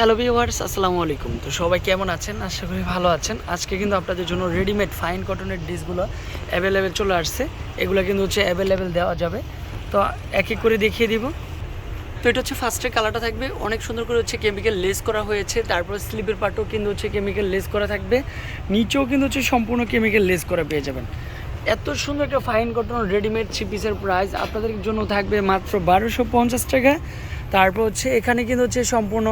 Hello viewers আসসালামু আলাইকুম। তো সবাই কেমন আছেন? আশা করি ভালো আছেন। আজকে কিন্তু আপনাদের জন্য রেডিমেড ফাইন কটনের ডিসগুলো অ্যাভেলেবেল চলে আসছে। এগুলো কিন্তু হচ্ছে অ্যাভেলেবেল দেওয়া যাবে। তো এক এক করে দেখিয়ে দিব। তো এটা হচ্ছে ফার্স্টে কালারটা থাকবে। অনেক সুন্দর করে হচ্ছে কেমিক্যাল লেস করা হয়েছে। তারপর স্লিপের পার্টও কিন্তু হচ্ছে কেমিক্যাল লেস করা থাকবে। নিচেও কিন্তু হচ্ছে সম্পূর্ণ কেমিক্যাল লেস করা পেয়ে যাবেন। এত সুন্দর একটা ফাইন কটন রেডিমেড থ্রি পিসের প্রাইস আপনাদের জন্য থাকবে মাত্র বারোশো পঞ্চাশ টাকা। তারপর হচ্ছে এখানে কিন্তু হচ্ছে সম্পূর্ণ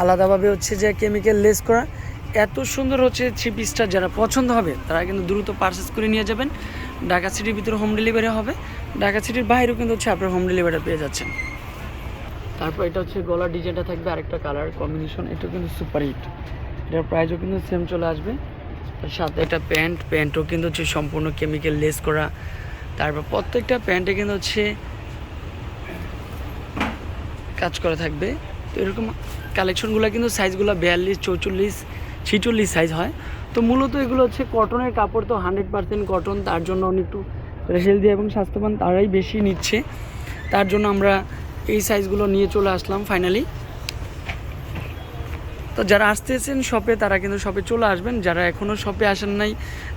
আলাদাভাবে হচ্ছে যে কেমিক্যাল লেস করা। এত সুন্দর হচ্ছে থ্রি পিসটা যারা পছন্দ হবে, তারা কিন্তু দ্রুত পারচেস করে নিয়ে যাবেন। ঢাকা সিটির ভিতরে হোম ডেলিভারি হবে। ঢাকা সিটির বাইরেও কিন্তু হচ্ছে আপনার হোম ডেলিভারি পেয়ে যাচ্ছেন। তারপর এটা হচ্ছে গলার ডিজাইনটা থাকবে আরেকটা কালার কম্বিনেশন এটা কিন্তু সুপার হিট এটার প্রাইসও কিন্তু সেম চলে আসবে। তার সাথে একটা প্যান্ট প্যান্টও কিন্তু হচ্ছে সম্পূর্ণ কেমিক্যাল লেস করা। তারপর প্রত্যেকটা প্যান্টে কিন্তু হচ্ছে কাজ করা থাকবে। তো এরকম কালেকশনগুলো কিন্তু সাইজগুলো বিয়াল্লিশ, চৌচল্লিশ, ছিচল্লিশ সাইজ হয়। তো মূলত এগুলো হচ্ছে কটনের কাপড়, তো হান্ড্রেড পার্সেন্ট কটন তার জন্য অনেক একটু হেলদি এবং স্বাস্থ্যবান তারাই বেশি নিচ্ছে। তার জন্য আমরা এই সাইজগুলো নিয়ে চলে আসলাম ফাইনালি তো যারা আসতেছেন শপে তারা কিন্তু শপে চলে আসবেন। যারা এখনও শপে আসেন নাই,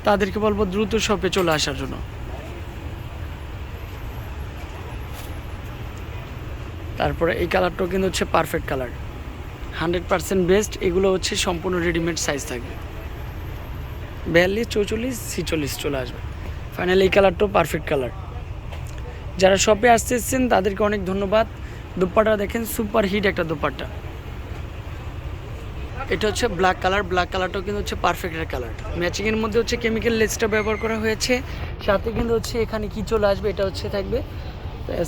তাদেরকে বলব দ্রুত শপে চলে আসার জন্য। তারপরে এই কালারটাও কিন্তু হচ্ছে perfect colour hundred percent best এগুলো হচ্ছে সম্পূর্ণ রেডিমেড সাইজ থাকবে। বিয়াল্লিশ, চৌচল্লিশ, ছিচল্লিশ চলে আসবে। ফাইনালি এই কালারটাও পারফেক্ট কালার যারা শপে আসতে এসেছেন, তাদেরকে অনেক ধন্যবাদ। দুপাটা দেখেন সুপার হিট একটা দুপাট্টা। এটা হচ্ছে ব্ল্যাক কালার ব্ল্যাক কালারটাও কিন্তু হচ্ছে পারফেক্ট একটা কালার ম্যাচিংয়ের মধ্যে হচ্ছে কেমিক্যাল লেসটা ব্যবহার করা হয়েছে। সাথে কিন্তু হচ্ছে এখানে কী চলে আসবে, এটা হচ্ছে থাকবে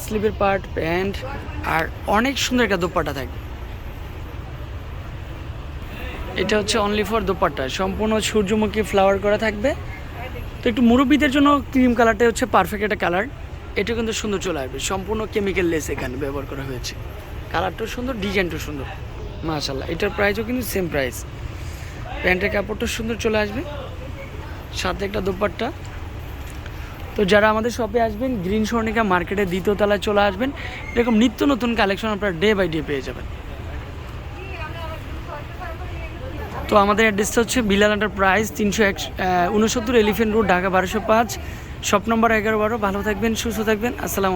স্লিপের পার্ট, প্যান্ট, আর অনেক সুন্দর একটা দোপাট্টা থাকবে এটা হচ্ছে অনলি ফর দোপাট্টা। সম্পূর্ণ সূর্যমুখী ফ্লাওয়ার করা থাকবে। তো একটু মুরব্বীদের জন্য ক্রিম কালারটা হচ্ছে পারফেক্ট একটা কালার এটা কিন্তু সুন্দর চলে আসবে। সম্পূর্ণ কেমিক্যাল লেস এখানে ব্যবহার করা হয়েছে। কালারটাও সুন্দর ডিজাইনটাও সুন্দর। মাশাল্লাহ এটার প্রাইসও কিন্তু সেম প্রাইস প্যান্টের কাপড়টা সুন্দর চলে আসবে। সাথে একটা দোপাট্টা। তো যারা আমাদের শপে আসবেন, গ্রিন স্বর্ণিকা মার্কেটে দ্বিতীয় তলায় চলে আসবেন, এরকম নিত্য নতুন কালেকশন আপনারা ডে বাই ডে পেয়ে যাবেন। তো আমাদের অ্যাড্রেসটা হচ্ছে বিলাল আন্ডার প্রাইস তিনশো এক উনসত্তর এলিফেন্ট রোড ঢাকা বারোশো পাঁচ শপ নম্বর এগারো বারো। ভালো থাকবেন, সুস্থ থাকবেন। আসসালাম